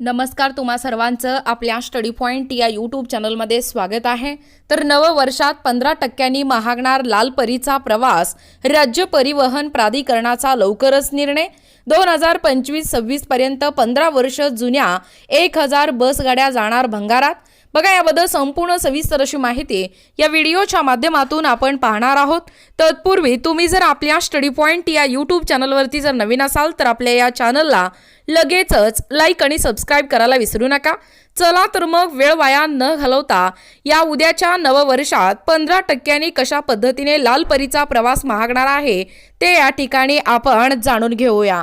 नमस्कार तुम्हा सर्वांचं. आपल्या स्टडी पॉईंट या यूट्यूब चॅनलमध्ये स्वागत आहे. तर नववर्षात पंधरा टक्क्यांनी महागणार लालपरीचा प्रवास राज्य परिवहन प्राधिकरणाचा लवकरच निर्णय. दोन हजार पंचवीस सव्वीसपर्यंत पंधरा वर्ष जुन्या एक हजार बसगाड्या जाणार भंगारात. बघा याबद्दल संपूर्ण सविस्तर अशी माहिती या व्हिडिओच्या माध्यमातून आपण पाहणार आहोत. तत्पूर्वी तुम्ही जर आपल्या स्टडी पॉईंट या यूट्यूब चॅनलवरती जर नवीन असाल तर आपल्या या चॅनलला लगेचच लाईक आणि सबस्क्राईब करायला विसरू नका. चला तर मग वेळ वाया न घालवता या उद्याच्या नववर्षात पंधरा टक्क्यांनी कशा पद्धतीने लाल परीचा प्रवास महागणार आहे ते या ठिकाणी आपण जाणून घेऊया.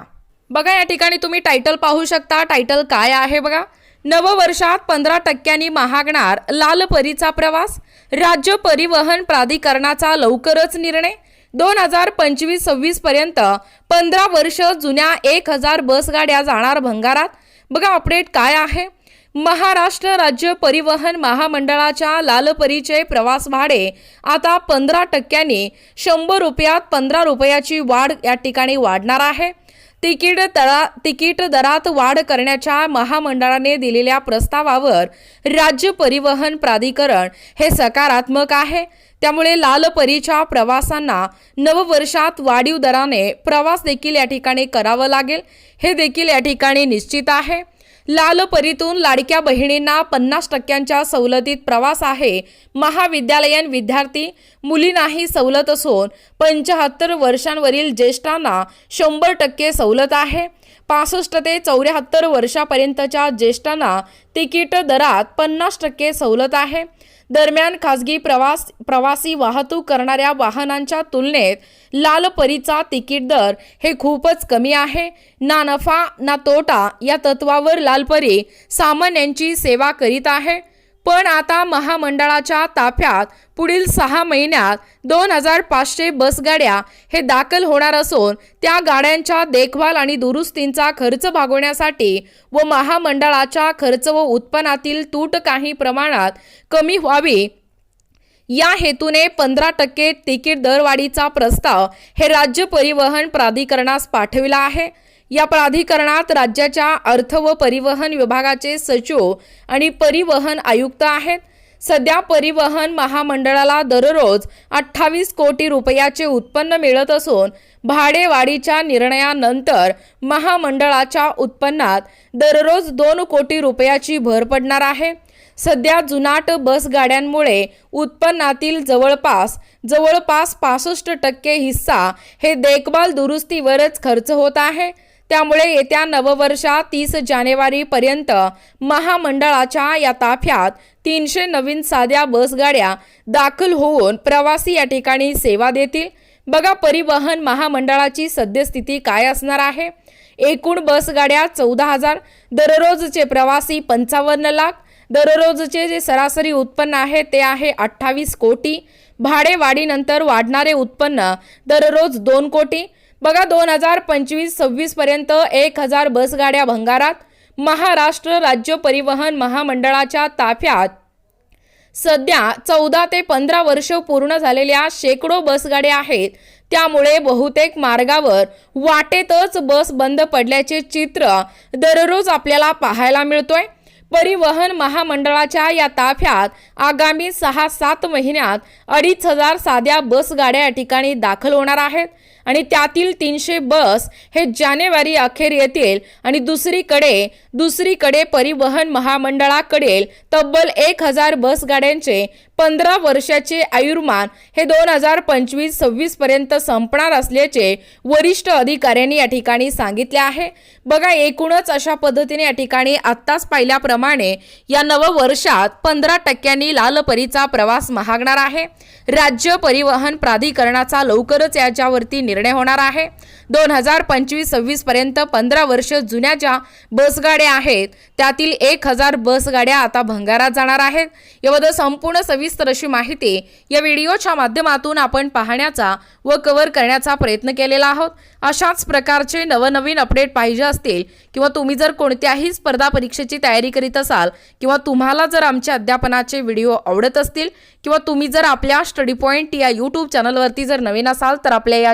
बघा या ठिकाणी तुम्ही टायटल पाहू शकता. टायटल काय आहे बघा? नववर्षात पंधरा टक्क्यांनी महागणार लालपरीचा प्रवास राज्य परिवहन प्राधिकरणाचा लवकरच निर्णय दोन हजार पंचवीस सव्वीस पर्यंत पंधरा वर्ष जुन्या एक हजार बसगाड्या जाणार भंगारात. बघा अपडेट काय आहे. महाराष्ट्र राज्य परिवहन महामंडळाच्या लालपरीचे प्रवास भाडे आता पंधरा टक्क्यांनी शंभर रुपयात पंधरा रुपयाची वाढ या ठिकाणी वाढणार आहे. तिकीट दरा तिकीट दरात वाढ करण्याच्या महामंडळाने दिलेल्या प्रस्तावावर राज्य परिवहन प्राधिकरण हे सकारात्मक आहे. त्यामुळे लालपरीच्या प्रवासांना नववर्षात वाढीव दराने प्रवास देखील या ठिकाणी करावं लागेल. हे देखील या ठिकाणी निश्चित आहे. लालपरीतून लाडक्या बहिणींना पन्नास टक्क्यांच्या सवलतीत प्रवास आहे. महाविद्यालयीन विद्यार्थी मुलींनाही सवलत असून पंचाहत्तर वर्षांवरील ज्येष्ठांना शंभर टक्के सवलत आहे. पासष्ट ते चौऱ्याहत्तर वर्षापर्यंतच्या ज्येष्ठांना तिकीट दरात पन्नास टक्के सवलत आहे. दरम्यान खासगी प्रवास प्रवासी वाहतूक करणाऱ्या वाहनांच्या तुलनेत लाल परीचा तिकीट दर हे खूपच कमी आहे. ना नफा ना तोटा या तत्वावर लालपरी सामान्यांची सेवा करीत आहे. पण आता महामंडळाच्या ताफ्यात पुढील सहा महिन्यात दोन हजार पाचशे बसगाड्या हे दाखल होणार असून त्या गाड्यांच्या देखभाल आणि दुरुस्तींचा खर्च भागवण्यासाठी व महामंडळाच्या खर्च व उत्पन्नातील तूट काही प्रमाणात कमी व्हावी या हेतूने पंधरा टक्के तिकीट दरवाढीचा प्रस्ताव हे राज्य परिवहन प्राधिकरणास पाठविला आहे. या प्राधिकरणात राज्याच्या अर्थ व परिवहन विभागाचे सचिव आणि परिवहन आयुक्त आहेत. सध्या परिवहन महामंडळाला दररोज अठ्ठावीस कोटी रुपयाचे उत्पन्न मिळत असून भाडेवाढीच्या निर्णयानंतर महामंडळाच्या उत्पन्नात दररोज दोन कोटी रुपयाची भर पडणार आहे. सध्या जुनाट बस गाड्यांमुळे उत्पन्नातील जवळपास जवळपास पासष्ट टक्के हिस्सा हे देखभाल दुरुस्तीवरच खर्च होत आहे. त्यामुळे येत्या नववर्षा तीस जानेवारीपर्यंत महामंडळाच्या या ताफ्यात तीनशे नवीन साध्या बसगाड्या दाखल होऊन प्रवासी या ठिकाणी सेवा देतील. बघा परिवहन महामंडळाची सद्यस्थिती काय असणार आहे? एकूण बसगाड्या चौदा हजार दररोजचे प्रवासी पंचावन्न लाख दररोजचे जे सरासरी उत्पन्न आहे ते आहे अठ्ठावीस कोटी भाडेवाढीनंतर वाढणारे उत्पन्न दररोज दोन कोटी बघा दोन हजार पंचवीस सव्वीस पर्यंत एक हजार बसगाड्या भंगारात महाराष्ट्र राज्य परिवहन महामंडळाच्या ताफ्यात. सध्या चौदा ते पंधरा वर्ष पूर्ण झालेल्या शेकडो बसगाड्या आहेत. त्यामुळे बहुतेक मार्गावर वाटेतच बस बंद पडल्याचे चित्र दररोज आपल्याला पाहायला मिळतोय. परिवहन महामंडळाच्या या ताफ्यात आगामी सहा सात महिन्यात अडीच हजार साध्या बसगाड्या या ठिकाणी दाखल होणार आहेत. आणि त्यातील तीनशे बस हे जानेवारी अखेर येतील आणि दुसरीकडे दुसरीकडे परिवहन महामंडळाकडील तब्बल एक हजार बस गाड्यांचे पंधरा वर्षाचे आयुर्मान हे दोन हजार पंचवीस सव्वीस पर्यंत संपणार असल्याचे वरिष्ठ अधिकाऱ्यांनी या ठिकाणी सांगितले आहे. बघा एकूणच अशा पद्धतीने या ठिकाणी आत्ताच पाहिल्याप्रमाणे या नववर्षात पंधरा टक्क्यांनी लालपरीचा प्रवास महागणार आहे. राज्य परिवहन प्राधिकरणाचा लवकरच याच्यावरती निर्णय होणार आहे. दोन हजार पंचवीस सव्वीस पर्यंत पंधरा वर्ष जुन्या ज्या बसगाड्या आहेत त्यातील एक हजार बसगाड्या आता भंगारात जाणार आहेत. याबद्दल संपूर्ण सविस्तर अशी माहिती या व्हिडिओच्या माध्यमातून आपण पाहण्याचा व कव्हर करण्याचा प्रयत्न केलेला आहोत. अशाच प्रकारचे नवनवीन अपडेट पाहिजे असतील किंवा तुम्ही जर कोणत्याही स्पर्धा परीक्षेची तयारी करीत असाल किंवा तुम्हाला जर आमच्या अध्यापनाचे व्हिडिओ आवडत असतील किंवा तुम्ही जर आपल्या स्टडी पॉईंट या यूट्यूब चॅनलवरती जर नवीन असाल तर आपल्या या